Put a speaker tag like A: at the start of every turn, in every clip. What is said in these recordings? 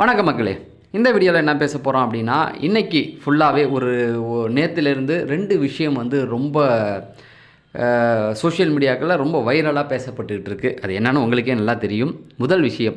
A: வணக்கம் மக்களே. இந்த வீடியோவில் என்ன பேச போகிறோம் அப்படின்னா இன்றைக்கி ஃபுல்லாகவே ஒரு நேற்றுலேருந்து ரெண்டு விஷயம் வந்து ரொம்ப சோஷியல் மீடியாக்களில் ரொம்ப வைரலாக பேசப்பட்டுக்கிட்டு இருக்குது அது என்னென்னு உங்களுக்கே நல்லா தெரியும். முதல் விஷயம்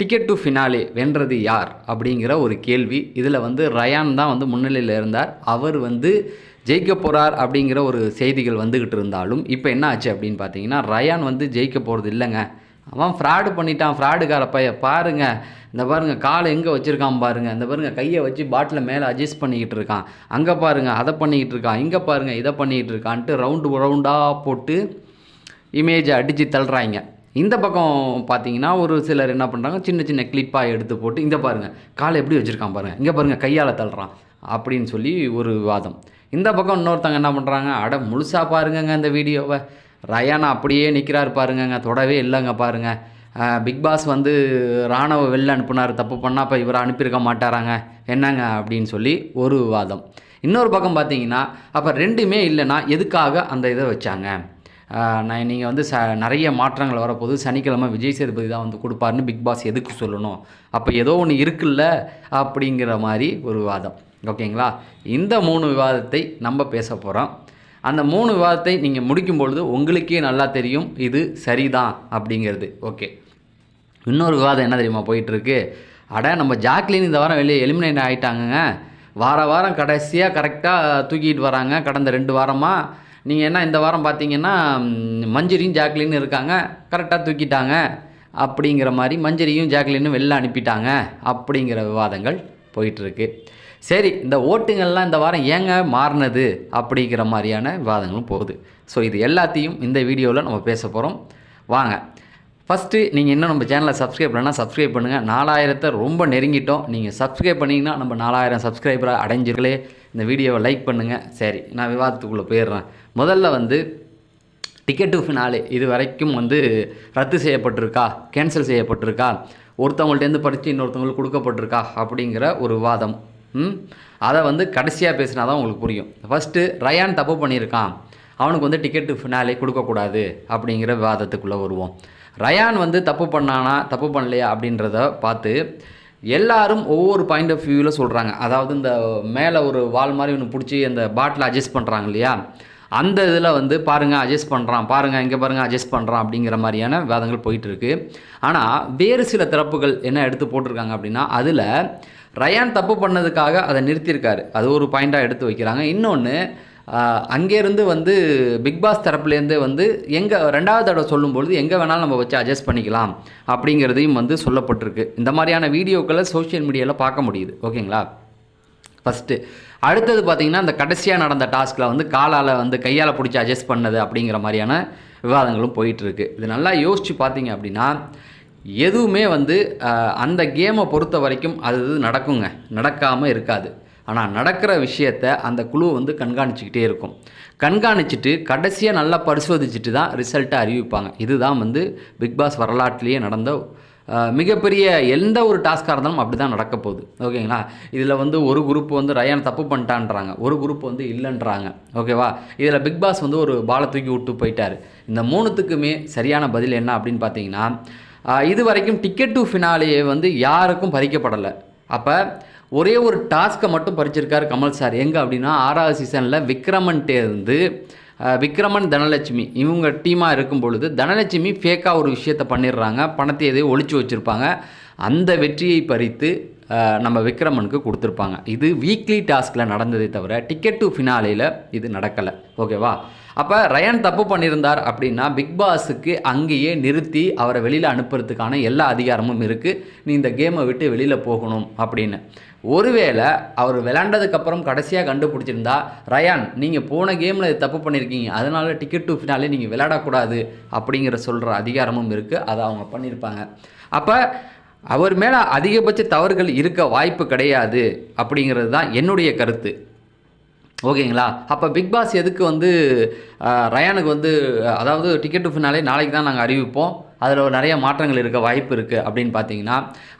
A: டிக்கெட் டு ஃபினாலே வென்றது யார்? அப்படிங்கிற ஒரு கேள்வி. இதில் வந்து ரயான் தான் வந்து முன்னிலையில் இருந்தார். அவர் வந்து ஜெயிக்க போகிறார் அப்படிங்கிற ஒரு செய்திகள் வந்துக்கிட்டு இருந்தாலும் இப்போ என்ன ஆச்சு அப்படின்னு பார்த்தீங்கன்னா ரயான் வந்து ஜெயிக்க போகிறது இல்லைங்க. அவன் ஃப்ராடு பண்ணிட்டான் ஃப்ராடுக்கார பைய பாருங்க இந்த பாருங்க காலை எங்கே வச்சுருக்கான் பாருங்க. இந்த பாருங்க கையை வச்சு பாட்டில் மேலே அட்ஜஸ்ட் பண்ணிக்கிட்டு இருக்கான். அங்கே பாருங்கள் அதை பண்ணிக்கிட்டு இருக்கான். இங்கே பாருங்க இதை பண்ணிக்கிட்டு இருக்கான்ட்டு ரவுண்டு ரவுண்டாக போட்டு இமேஜை அடித்து தள்ளுறாங்க. இந்த பக்கம் பார்த்தீங்கன்னா ஒரு சிலர் என்ன பண்ணுறாங்க சின்ன சின்ன கிளிப்பாக எடுத்து போட்டு இங்கே பாருங்கள் காலை எப்படி வச்சுருக்கான் பாருங்கள் இங்கே பாருங்கள் கையால் தள்ளுறான் அப்படின்னு சொல்லி ஒரு வாதம். இந்த பக்கம் இன்னொருத்தவங்க என்ன பண்ணுறாங்க அட முழுசாக பாருங்கங்க இந்த வீடியோவை. ரயானா அப்படியே நிற்கிறாரு பாருங்கங்க. தொடவே இல்லைங்க பாருங்க. பிக் பாஸ் வந்து ராணுவ வெளில அனுப்புனார். தப்பு பண்ணால் அப்போ இவரை அனுப்பியிருக்க மாட்டாராங்க. என்னங்க அப்படின்னு சொல்லி ஒரு விவாதம் இன்னொரு பக்கம் பார்த்தீங்கன்னா அப்போ ரெண்டுமே இல்லைன்னா எதுக்காக அந்த இதை வச்சாங்க? நான் நீங்கள் வந்து ச நிறைய மாற்றங்கள் வரப்போது சனிக்கிழமை விஜய் சேதுபதி தான் வந்து கொடுப்பாருன்னு பிக் பாஸ் எதுக்கு சொல்லணும்? அப்போ ஏதோ ஒன்று இருக்குல்ல அப்படிங்கிற மாதிரி ஒரு விவாதம் ஓகேங்களா? இந்த மூணு விவாதத்தை நம்ம பேச போகிறோம் அந்த மூணு விவாதத்தை நீங்கள் முடிக்கும் பொழுது உங்களுக்கே நல்லா தெரியும் இது சரிதான் அப்படிங்கிறது. ஓகே இன்னொரு விவாதம் என்ன தெரியுமா போயிட்டுருக்கு? அட நம்ம ஜாக்லின் இந்த வாரம் வெளியே எலிமினேட் ஆகிட்டாங்கங்க வார வாரம் கடைசியாக கரெக்டாக தூக்கிட்டு வராங்க கடந்த ரெண்டு வாரமாக நீங்கள் என்ன இந்த வாரம் பார்த்தீங்கன்னா மஞ்சரியும் ஜாக்லின்னு இருக்காங்க கரெக்டாக தூக்கிட்டாங்க. அப்படிங்கிற மாதிரி மஞ்சரியும் ஜாக்லினும் வெளில அனுப்பிட்டாங்க அப்படிங்கிற விவாதங்கள் போயிட்டுருக்கு. சரி இந்த ஓட்டுங்கள்லாம் இந்த வாரம் ஏங்க மாறினது அப்படிங்கிற மாதிரியான விவாதங்களும் போகுது. ஸோ இது எல்லாத்தையும் இந்த வீடியோவில் நம்ம பேச போகிறோம் வாங்க. ஃபஸ்ட்டு நீங்கள் இன்னும் நம்ம சேனலை சப்ஸ்கிரைப் பண்ணால் சப்ஸ்கிரைப் பண்ணுங்கள் நாலாயிரத்தை ரொம்ப நெருங்கிட்டோம். நீங்கள் சப்ஸ்கிரைப் பண்ணிங்கன்னா நம்ம நாலாயிரம் சப்ஸ்கிரைபராக அடைஞ்சிருக்கலே. இந்த வீடியோவை லைக் பண்ணுங்கள் சரி நான் விவாதத்துக்குள்ளே போயிடுறேன். முதல்ல வந்து டிக்கெட் டு ஃபினாலே இது வரைக்கும் வந்து ரத்து செய்யப்பட்டிருக்கா? கேன்சல் செய்யப்பட்டிருக்கா? ஒருத்தவங்கள்ட்டேருந்து படித்து இன்னொருத்தவங்களுக்கு கொடுக்கப்பட்டிருக்கா? அப்படிங்கிற ஒரு வாதம் அதை வந்து கடைசியாக பேசினா தான் உங்களுக்கு புரியும். ஃபஸ்ட்டு ரயான் தப்பு பண்ணியிருக்கான். அவனுக்கு வந்து டிக்கெட்டு ஃபினாலே கொடுக்கக்கூடாது அப்படிங்கிற விவாதத்துக்குள்ளே வருவோம். ரயான் வந்து தப்பு பண்ணானா தப்பு பண்ணலையா அப்படின்றத பார்த்து எல்லாரும் ஒவ்வொரு பாயிண்ட் ஆஃப் வியூவில் சொல்கிறாங்க அதாவது இந்த மேலே ஒரு வால் மாதிரி ஒன்று பிடிச்சி அந்த பாட்டில் அட்ஜஸ்ட் பண்ணுறாங்க இல்லையா? அந்த இதில் வந்து பாருங்கள் அட்ஜஸ்ட் பண்ணுறான் பாருங்கள் இங்கே பாருங்கள் அட்ஜஸ்ட் பண்ணுறான் அப்படிங்கிற மாதிரியான விவாதங்கள் போயிட்டுருக்கு ஆனால் வேறு சில தரப்புகள் என்ன எடுத்து போட்டிருக்காங்க அப்படின்னா அதில் ரயான் தப்பு பண்ணதுக்காக அதை நிறுத்தியிருக்காரு. அது ஒரு பாயிண்ட்டாக எடுத்து வைக்கிறாங்க. இன்னொன்று அங்கேருந்து வந்து பிக் பாஸ் தரப்புலேருந்து வந்து எங்கே ரெண்டாவது தடவை சொல்லும்பொழுது எங்கே வேணாலும் நம்ம வச்சு அட்ஜஸ்ட் பண்ணிக்கலாம் அப்படிங்கிறதையும் வந்து சொல்லப்பட்டிருக்கு. இந்த மாதிரியான வீடியோக்களை சோஷியல் மீடியாவில் பார்க்க முடியுது. ஓகேங்களா? ஃபஸ்ட்டு அடுத்தது பார்த்திங்கன்னா அந்த கடைசியாக நடந்த டாஸ்கில் வந்து காலால் வந்து கையால் பிடிச்சி அட்ஜஸ்ட் பண்ணது அப்படிங்கிற மாதிரியான விவாதங்களும் போயிட்டுருக்கு. இது நல்லா யோசித்து பார்த்தீங்க அப்படின்னா எதுவுமே வந்து அந்த கேமை பொறுத்த வரைக்கும் அது இது நடக்குங்க. நடக்காமல் இருக்காது. ஆனால் நடக்கிற விஷயத்த அந்த குழு வந்து கண்காணிச்சுக்கிட்டே இருக்கும். கண்காணிச்சுட்டு கடைசியாக நல்லா பரிசோதிச்சுட்டு தான் ரிசல்ட்டை அறிவிப்பாங்க. இதுதான் வந்து பிக் பாஸ் வரலாற்றிலேயே நடந்த மிகப்பெரிய எந்த ஒரு டாஸ்காக இருந்தாலும் அப்படி தான் நடக்க போகுது. ஓகேங்களா? இதில் வந்து ஒரு குரூப் வந்து ரயான் தப்பு பண்ணிட்டான்றாங்க. ஒரு குரூப் வந்து இல்லைன்றாங்க. ஓகேவா? இதில் பிக் பாஸ் வந்து ஒரு பாலை தூக்கி விட்டு போயிட்டார். இந்த மூணுத்துக்குமே சரியான பதில் என்ன அப்படின்னு பார்த்தீங்கன்னா இது வரைக்கும் டிக்கெட் டு ஃபினாலேயே வந்து யாருக்கும் பறிக்கப்படலை. அப்போ ஒரே ஒரு டாஸ்க்கை மட்டும் பறிச்சிருக்காரு கமல் சார் எங்கே அப்படின்னா ஆறாவது சீசனில் விக்ரமன்ட்டே இருந்து விக்ரமன் தனலட்சுமி இவங்க டீமாக இருக்கும் பொழுது தனலட்சுமி ஃபேக்காக ஒரு விஷயத்தை பண்ணிடுறாங்க. பணத்தை எதையோ ஒழிச்சு வச்சுருப்பாங்க. அந்த வெற்றியை பறித்து நம்ம விக்ரமனுக்கு கொடுத்துருப்பாங்க. இது வீக்லி டாஸ்கில் நடந்ததே தவிர டிக்கெட் டு ஃபினாலேயில் இது நடக்கலை. ஓகேவா அப்போ ரயான் தப்பு பண்ணியிருந்தார் அப்படின்னா பிக் பாஸுக்கு அங்கேயே நிறுத்தி அவரை வெளியில் அனுப்புறதுக்கான எல்லா அதிகாரமும் இருக்குது நீ இந்த கேமை விட்டு வெளியில் போகணும் அப்படின்னு. ஒருவேளை அவர் விளாண்டதுக்கப்புறம் கடைசியாக கண்டுபிடிச்சிருந்தா ரயான் நீங்கள் போன கேமில் இது தப்பு பண்ணியிருக்கீங்க அதனால் டிக்கெட் டு ஃபினாலே நீங்கள் விளையாடக்கூடாது. அப்படிங்கிற சொல்கிற அதிகாரமும் இருக்குது அதை அவங்க பண்ணியிருப்பாங்க. அப்போ அவர் மேலே அதிகபட்ச தவறுகள் இருக்க வாய்ப்பு கிடையாது அப்படிங்கிறது தான் என்னுடைய கருத்து. ஓகேங்களா? அப்போ பிக் பாஸ் எதுக்கு வந்து ரயானுக்கு வந்து அதாவது டிக்கெட்டு ஃபினாலே நாளைக்கு தான் நாங்கள் அறிவிப்போம். அதில் நிறைய மாற்றங்கள் இருக்க வாய்ப்பு இருக்குது அப்படின்னு பார்த்தீங்கன்னா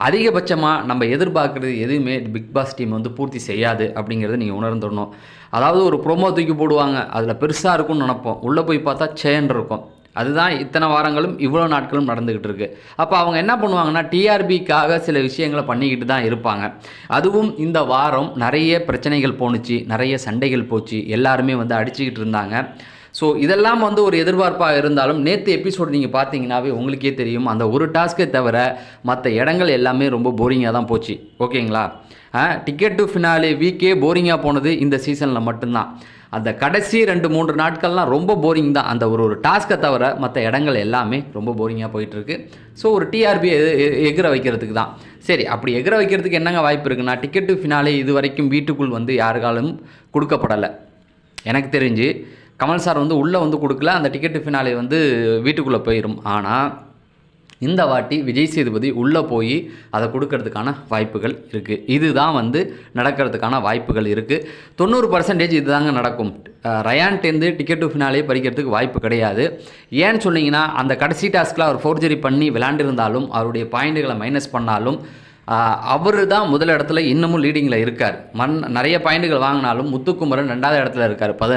A: அதிகபட்சமாக நம்ம எதிர்பார்க்குறது எதுவுமே பிக் பாஸ் டீம் வந்து பூர்த்தி செய்யாது அப்படிங்கிறத நீங்கள் உணர்ந்துடணும். அதாவது ஒரு ப்ரோமோ தூக்கி போடுவாங்க. அதில் பெருசாக இருக்கும்னு நினப்போம். உள்ளே போய் பார்த்தா சேன் இருக்கும். அதுதான் இத்தனை வாரங்களும் இவ்வளோ நாட்களும் நடந்துக்கிட்டு இருக்கு அப்போ அவங்க என்ன பண்ணுவாங்கன்னா டிஆர்பிக்காக சில விஷயங்களை பண்ணிக்கிட்டு தான் இருப்பாங்க. அதுவும் இந்த வாரம் நிறைய பிரச்சனைகள் போணுச்சு நிறைய சண்டைகள் போச்சு எல்லாருமே வந்து அடிச்சுக்கிட்டு இருந்தாங்க. ஸோ இதெல்லாம் வந்து ஒரு எதிர்பார்ப்பாக இருந்தாலும் நேற்று எபிசோடு நீங்கள் பார்த்தீங்கன்னாவே உங்களுக்கே தெரியும். அந்த ஒரு டாஸ்க்கை தவிர மற்ற இடங்கள் எல்லாமே ரொம்ப போரிங்காக தான் போச்சு. ஓகேங்களா? டிக்கெட் டு ஃபினாலே வீக்கே போரிங்காக போனது இந்த சீசனில் மட்டும்தான். அந்த கடைசி ரெண்டு மூன்று நாட்கள்லாம் ரொம்ப போரிங் தான். அந்த ஒரு ஒரு டாஸ்க்கை தவிர மற்ற இடங்கள் எல்லாமே ரொம்ப போரிங்காக போயிட்டுருக்கு. ஸோ ஒரு டிஆர்பி எகிர வைக்கிறதுக்கு தான். சரி அப்படி எகிற வைக்கிறதுக்கு என்னங்க வாய்ப்பு இருக்குன்னா டிக்கெட்டு ஃபினாலே இது வரைக்கும் வீட்டுக்குள் வந்து யாருக்காலும் கொடுக்கப்படலை. எனக்கு தெரிஞ்சு கமல் சார் வந்து உள்ளே வந்து கொடுக்கல அந்த டிக்கெட்டு ஃபினாலே வந்து வீட்டுக்குள்ளே போயிடும் ஆனால் இந்த வாட்டி விஜய் சேதுபதி உள்ளே போய் அதை கொடுக்கறதுக்கான வாய்ப்புகள் இருக்குது இதுதான் வந்து நடக்கிறதுக்கான வாய்ப்புகள் இருக்குது தொண்ணூறு பர்சன்டேஜ் இதுதாங்க நடக்கும். அஹ் ரயான்ட்டேருந்து டிக்கெட் டு ஃபினாலே பறிக்கிறதுக்கு வாய்ப்பு கிடையாது. ஏன்னு சொன்னீங்கன்னா அந்த கடைசி டாஸ்கில் அவர் ஃபோர்ஜரி பண்ணி விளாண்டிருந்தாலும் அவருடைய பாயிண்ட்டுகளை மைனஸ் பண்ணாலும் அவர் தான் முதல் இடத்துல இன்னமும் லீடிங்கில் இருக்கார். மண் நிறைய பாயிண்டுகள் வாங்கினாலும் முத்துக்குமரன் ரெண்டாவது இடத்துல இருக்கார். பத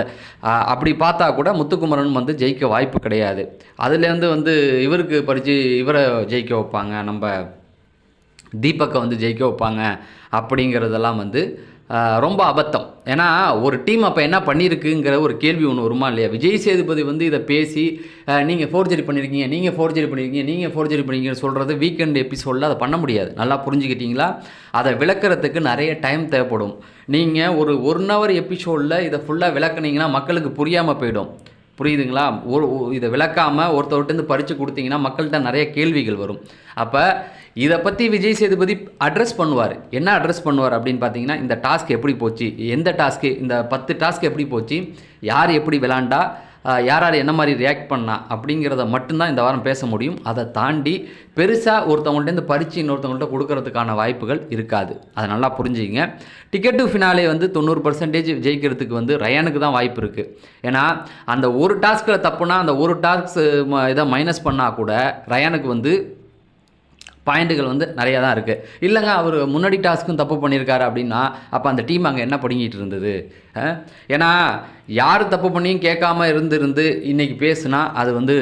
A: அப்படி பார்த்தா கூட முத்துக்குமரன் வந்து ஜெயிக்க வாய்ப்பு கிடையாது. அதுலேருந்து வந்து இவருக்கு பறித்து இவரை ஜெயிக்க வைப்பாங்க. நம்ம தீபக்கை வந்து ஜெயிக்க வைப்பாங்க. அப்படிங்கிறதெல்லாம் வந்து ரொம்ப அபத்தம். ஏன்னா ஒரு டீம் அப்போ என்ன பண்ணியிருக்குங்கிற ஒரு கேள்வி ஒன்று வருமா இல்லையா? விஜய் சேதுபதி வந்து இதை பேசி நீங்கள் ஃபோர்ஜரி பண்ணியிருக்கீங்க நீங்கள் ஃபோர்ஜரி பண்ணியிருக்கீங்க நீங்கள் ஃபோர்ஜரி பண்ணியிருக்கீங்கன்னு சொல்கிறது வீக்கெண்ட் எபிசோடில் அதை பண்ண முடியாது. நல்லா புரிஞ்சுக்கிட்டீங்களா? அதை விளக்குறதுக்கு நிறைய டைம் தேவைப்படும். நீங்கள் ஒரு ஒன் ஹவர் எபிசோடில் இதை ஃபுல்லாக விளக்குனீங்கன்னா மக்களுக்கு புரியாமல் போயிடும். புரியுதுங்களா? ஒரு இதை விளக்காமல் ஒருத்தவர்கிட்டருந்து பறித்து கொடுத்தீங்கன்னா மக்கள்கிட்ட நிறைய கேள்விகள் வரும். அப்போ இதை பற்றி விஜய் சேதுபதி அட்ரஸ் பண்ணுவார். என்ன அட்ரஸ் பண்ணுவார் அப்படின்னு பார்த்தீங்கன்னா இந்த டாஸ்க் எப்படி போச்சு? எந்த டாஸ்க்கு இந்த பத்து டாஸ்க் எப்படி போச்சு? யார் எப்படி விளாண்டா? யார் யார் என்ன மாதிரி ரியாக்ட் பண்ணா அப்படிங்கிறத மட்டும்தான் இந்த வாரம் பேச முடியும். அதை தாண்டி பெருசாக ஒருத்தவங்கள்ட்டேருந்து பறித்து இன்னொருத்தவங்கள்ட்ட கொடுக்கறதுக்கான வாய்ப்புகள் இருக்காது. அதை நல்லா புரிஞ்சுக்கிங்க. டிக்கெட் டு ஃபினாலே வந்து தொண்ணூறு பர்சன்டேஜ் ஜெயிக்கிறதுக்கு வந்து ரயானுக்கு தான் வாய்ப்பு இருக்குது ஏன்னா அந்த ஒரு டாஸ்கில் தப்புனா அந்த ஒரு டாஸ்க் இதை மைனஸ் பண்ணால் கூட ரயானுக்கு வந்து பாயிண்ட்டுகள் வந்து நிறையா தான் இருக்குது இல்லைங்க அவர் முன்னாடி டாஸ்க்கும் தப்பு பண்ணியிருக்காரு அப்படின்னா அப்போ அந்த டீம் அங்கே என்ன பிடுங்கிட்டு இருந்தது? ஏன்னா யார் தப்பு பண்ணியும் கேட்காம இருந்து இருந்து இன்னைக்கு பேசுனா அது வந்து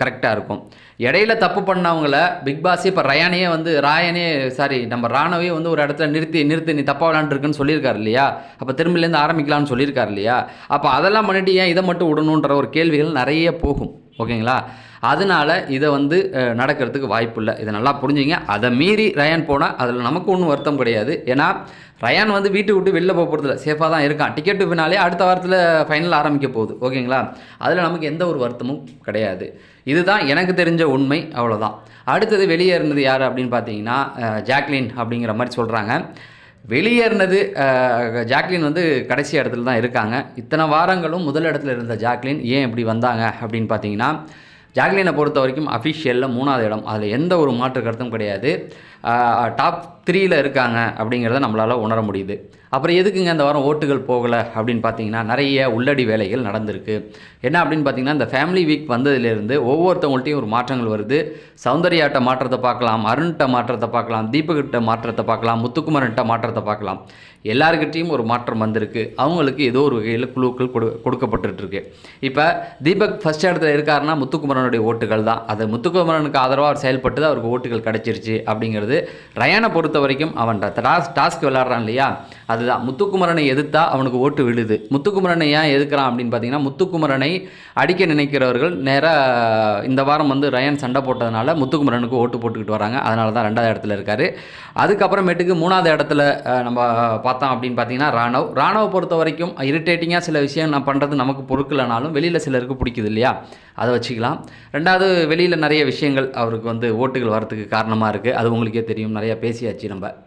A: கரெக்டாக இருக்கும். இடையில தப்பு பண்ணவங்கள பிக் பாஸே இப்போ ரயானையே வந்து ராயனே சாரி நம்ம ராணவே வந்து ஒரு இடத்துல நிறுத்தி நிறுத்தி நீ தப்பாக விளாண்டுருக்குன்னு சொல்லியிருக்காரு இல்லையா? அப்போ திரும்பிலேருந்து ஆரம்பிக்கலாம்னு சொல்லியிருக்காரு இல்லையா? அப்போ அதெல்லாம் பண்ணிட்டு ஏன் இதை மட்டும் விடணுன்ற ஒரு கேள்விகள் நிறைய போகும். ஓகேங்களா? அதனால இதை வந்து நடக்கிறதுக்கு வாய்ப்பு இல்லை இதை நல்லா புரிஞ்சுங்க அதை மீறி ரயான் போனால் அதில் நமக்கு ஒன்றும் வருத்தம் கிடையாது. ஏன்னா ரயான் வந்து வீட்டை விட்டு வெளில போக போகிறதுல சேஃபாக தான் இருக்கான். டிக்கெட்டு பின்னாலே அடுத்த வாரத்தில் ஃபைனல் ஆரம்பிக்க போகுது. ஓகேங்களா அதில் நமக்கு எந்த ஒரு வருத்தமும் கிடையாது. இதுதான் எனக்கு தெரிஞ்ச உண்மை. அவ்வளோதான் அடுத்தது வெளியேறினது யார் அப்படின்னு பார்த்தீங்கன்னா ஜாக்லின் அப்படிங்கிற மாதிரி சொல்கிறாங்க வெளியேறினது ஜாக்லின் வந்து கடைசி இடத்துல தான் இருக்காங்க. இத்தனை வாரங்களும் முதல் இடத்துல இருந்த ஜாக்லின் ஏன் இப்படி வந்தாங்க அப்படின்னு பார்த்தீங்கன்னா ஜாக்லினை பொறுத்த வரைக்கும் அஃபிஷியலில் மூணாவது இடம். அதில் எந்த ஒரு மாற்று கருத்தும் கிடையாது. டாப் த்ரீயில் இருக்காங்க அப்படிங்கிறத நம்மளால் உணர முடியுது. அப்புறம் எதுக்குங்க இந்த வாரம் ஓட்டுகள் போகலை அப்படின்னு பார்த்தீங்கன்னா நிறைய உள்ளடி வேலைகள் நடந்திருக்கு. என்ன அப்படின்னு பார்த்தீங்கன்னா இந்த ஃபேமிலி வீக் வந்ததுலேருந்து ஒவ்வொருத்தவங்கள்ட்டையும் ஒரு மாற்றங்கள் வருது. சௌந்தர்யாட்ட மாற்றத்தை பார்க்கலாம் அருண்கிட்ட மாற்றத்தை பார்க்கலாம் தீபக்கிட்ட மாற்றத்தை பார்க்கலாம் முத்துக்குமரன்ட்ட மாற்றத்தை பார்க்கலாம். எல்லாருக்கிட்டேயும் ஒரு மாற்றம் வந்திருக்கு. அவங்களுக்கு ஏதோ ஒரு வகையில் குழுக்கள் கொடு கொடுக்கப்பட்டுருக்கு இப்போ தீபக் ஃபஸ்ட் இடத்துல இருக்காருன்னா முத்துக்குமரனுடைய ஓட்டுகள் தான். அது முத்துக்குமரனுக்கு ஆதரவாக அவர் செயல்பட்டு அவருக்கு ஓட்டுகள் கிடச்சிருச்சு அப்படிங்கிறது ரயானை பொறுத்த வரைக்கும் அவன் டாஸ் டாஸ்க் விளாட்றான் இல்லையா? அதுதான். முத்துக்குமரனை எதிர்த்தா அவனுக்கு ஓட்டு விழுது. முத்துக்குமரனை ஏன் எதுக்குறான் அப்படின்னு பார்த்தீங்கன்னா முத்துக்குமரனை அடிக்க நினைக்கிறவர்கள் நேராக இந்த வாரம் வந்து ரயன் சண்டை போட்டதுனால முத்துக்குமரனுக்கு ஓட்டு போட்டுக்கிட்டு வராங்க. அதனால தான் ரெண்டாவது இடத்துல இருக்கார். அதுக்கப்புறமேட்டுக்கு மூணாவது இடத்துல நம்ம நம்ம பார்த்தோம் அப்படின்னு பார்த்தீங்கன்னா ராணவ். ராணவ் பொறுத்த வரைக்கும் இரிட்டேட்டிங்காக சில விஷயம் நான் பண்ணுறது நமக்கு பொறுக்கலைனாலும் வெளியில் சிலருக்கு பிடிக்குது இல்லையா? அதை வச்சுக்கலாம். ரெண்டாவது வெளியில் நிறைய விஷயங்கள் அவருக்கு வந்து ஓட்டுகள் வரத்துக்கு காரணமாக இருக்குது அது உங்களுக்கே தெரியும். நிறையா பேசியாச்சு நம்ம.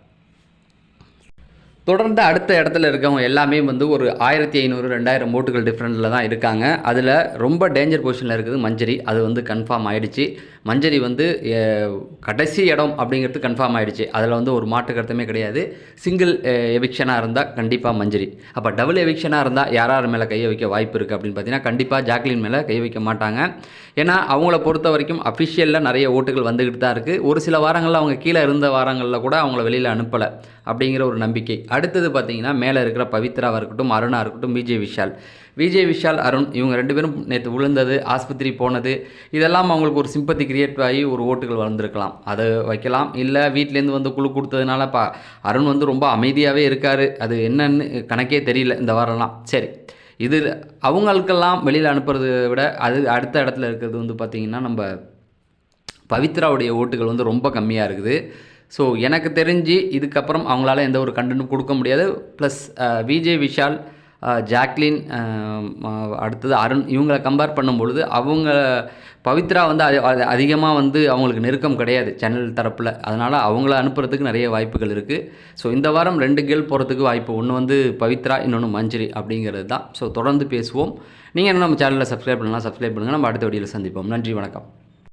A: தொடர்ந்து அடுத்த இடத்துல இருக்கவங்க எல்லாமே வந்து ஒரு ஆயிரத்தி ஐநூறு ரெண்டாயிரம் ஓட்டுகள் டிஃப்ரெண்ட்டில் தான் இருக்காங்க. அதில் ரொம்ப டேஞ்சர் பொசிஷனில் இருக்குது மஞ்சரி. அது வந்து கன்ஃபார்ம் ஆகிடுச்சு மஞ்சரி வந்து கடைசி இடம் அப்படிங்கிறது கன்ஃபார்ம் ஆகிடுச்சு அதில் வந்து ஒரு மாற்று கருத்துமே கிடையாது. சிங்கிள் எவிக்ஷனாக இருந்தால் கண்டிப்பாக மஞ்சரி. அப்போ டபுள் எவிக்ஷனாக இருந்தால் யார் யார் மேலே கையை வைக்க வாய்ப்பு இருக்குது அப்படின்னு பார்த்தீங்கன்னா கண்டிப்பாக ஜாக்லின் மேலே கை வைக்க மாட்டாங்க. ஏன்னா அவங்கள பொறுத்த வரைக்கும் அஃபிஷியலில் நிறைய ஓட்டுகள் வந்துக்கிட்டு தான் இருக்குது ஒரு சில வாரங்களில் அவங்க கீழே இருந்த வாரங்களில் கூட அவங்கள வெளியில் அனுப்பலை அப்படிங்கிற ஒரு நம்பிக்கை. அடுத்தது பார்த்தீங்கன்னா மேலே இருக்கிற பவித்ராவாக இருக்கட்டும் அருணாக இருக்கட்டும் விஜய் விஷால். விஜய் விஷால் அருண் இவங்க ரெண்டு பேரும் நேற்று விழுந்தது ஆஸ்பத்திரி போனது இதெல்லாம் அவங்களுக்கு ஒரு சிம்பத்தி கிரியேட் ஆகி ஒரு ஓட்டுகள் வளர்ந்துருக்கலாம். அதை வைக்கலாம். இல்லை வீட்டிலேருந்து வந்து குழு கொடுத்ததுனால பா அருண் வந்து ரொம்ப அமைதியாகவே இருக்கார். அது என்னன்னு கணக்கே தெரியல இந்த வாரம்லாம். சரி இது அவங்களுக்கெல்லாம் வெளியில் அனுப்புறதை விட அது அடுத்த இடத்துல இருக்கிறது வந்து பார்த்திங்கன்னா நம்ம பவித்ராவுடைய ஓட்டுகள் வந்து ரொம்ப கம்மியாக இருக்குது. ஸோ எனக்கு தெரிஞ்சு இதுக்கப்புறம் அவங்களால எந்த ஒரு கண்டனும் கொடுக்க முடியாது. ப்ளஸ் விஜய் விஷால் ஜாக்லின் அடுத்தது அருண் இவங்களை கம்பேர் பண்ணும்பொழுது அவங்க பவித்ரா வந்து அது அதிகமாக வந்து அவங்களுக்கு நெருக்கம் கிடையாது சேனல் தரப்பில். அதனால் அவங்கள அனுப்புறதுக்கு நிறைய வாய்ப்புகள் இருக்குது ஸோ இந்த வாரம் ரெண்டு கேள் போகிறதுக்கு வாய்ப்பு. ஒன்று வந்து பவித்ரா இன்னொன்று மஞ்சரி அப்படிங்கிறது தான். ஸோ தொடர்ந்து பேசுவோம். நீங்கள் என்ன நம்ம சேனலில் சப்ஸ்கிரைப் பண்ணலாம் சப்ஸ்கிரைப் பண்ணுங்கள் நம்ம அடுத்த வீடியோவில் சந்திப்போம். நன்றி வணக்கம்.